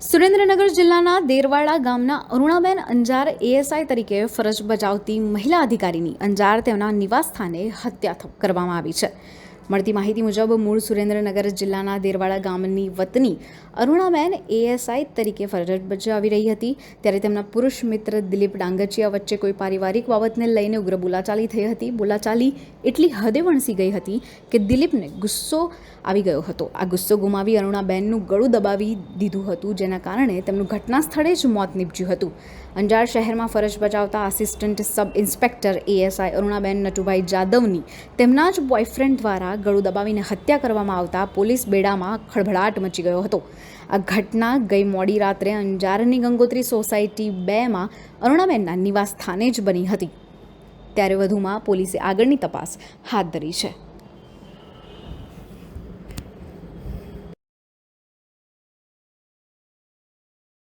સુરેન્દ્રનગર જિલ્લાના દેરવાડા ગામના અરુણાબેન અંજાર એએસઆઈ તરીકે ફરજ બજાવતી મહિલા અધિકારીની અંજાર તેમના નિવાસસ્થાને હત્યા કરવામાં આવી છે. મળતી માહિતી મુજબ મૂળ સુરેન્દ્રનગર જિલ્લાના દેરવાડા ગામની વતની અરુણાબેન એએસઆઈ તરીકે ફરજ બજાવી રહી હતી. ત્યારે તેમના પુરુષ મિત્ર દિલીપ ડાંગચિયા વચ્ચે કોઈ પારિવારિક બાબતને લઈને ઉગ્ર બોલાચાલી થઈ હતી. બોલાચાલી એટલી હદે વણસી ગઈ હતી કે દિલીપને ગુસ્સો આવી ગયો હતો. આ ગુસ્સો ગુમાવી અરુણાબેનનું ગળું દબાવી દીધું હતું, જેના કારણે તેમનું ઘટના સ્થળે જ મોત નીપજ્યું હતું. અંજાર શહેરમાં ફરજ બજાવતા assistant sub inspector ASI Arunaben Natubhai જાદવની તેમના જ બોયફ્રેન્ડ ગળું દબાવીને હત્યા કરવામાં આવતા પોલીસ બેડામાં ખળભળાટ મચી ગયો હતો. આ ઘટના ગઈ મોડી રાત્રે અંજારની ગંગોત્રી સોસાયટી બેમાં અરુણાબેનના નિવાસ સ્થાને જ બની હતી. ત્યારે વધુમાં પોલીસે આગળની તપાસ હાથ ધરી છે.